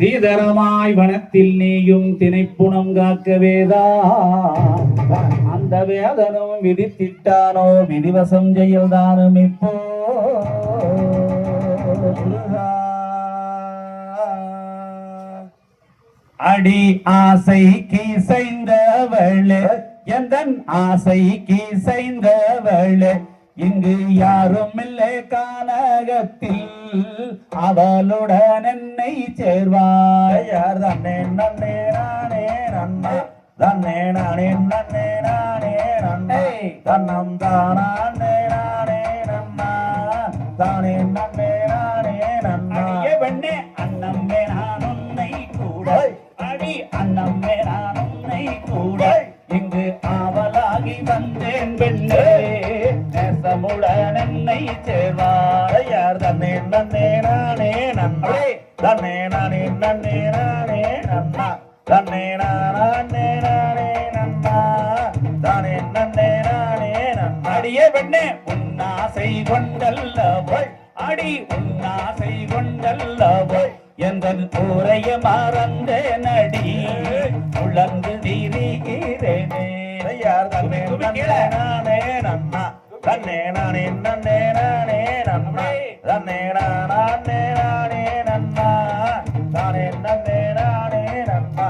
ஸ்ரீதரமாய் வனத்தில் நீயும் திணைப்புணம் காக்கவேதா அந்த வேதனும் விதித்திட்டானோ விதிவசம் செயல்தானும் இப்போ. அடி ஆசை கீசைந்தவளே எந்தன் ஆசை கீசைந்தவளே இங்கு யாரும் இல்லை கானகத்தில். அவளுடன் என்னை சேர்வாய். யார் தன்னே நன்னே நானே நன்னா. தன்னே நானே நன்னே நானே நன்னா. தன்னம் தானே? நானே நன்னா. தானே நன்னே நானே நன்னா. அடியே பெண்ணே. நேசமுடன் என்னை சேர்வாய் யார் தன்னே நன்னே நானே நன்னா. தன்னே நானே நன்னே நானே நன்னா. தன்னே நானே நானே நன்னா. தானே நன்னே நானே நன்னா. அடியே பெண்ணே. உன்னாசை கொண்டல்லவள். அடி உன்னாசை கொண்டல்லவள். எந்த ஊரைய மறந்த நடி உழந்து திரிகிறேனே யார் தன்னே குபி, குபி நன்னே. தன்னே நானே நன்னே நானே நன்னா தன்னே நானே நானே நன்னா தானே நன்னே நானே நன்னா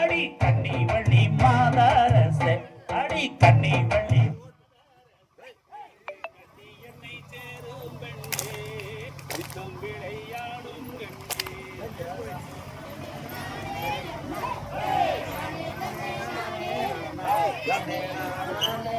அடி கண்ணி வள்ளி மாதாரசே அடி கண்ணி வள்ளி தன்னே நானே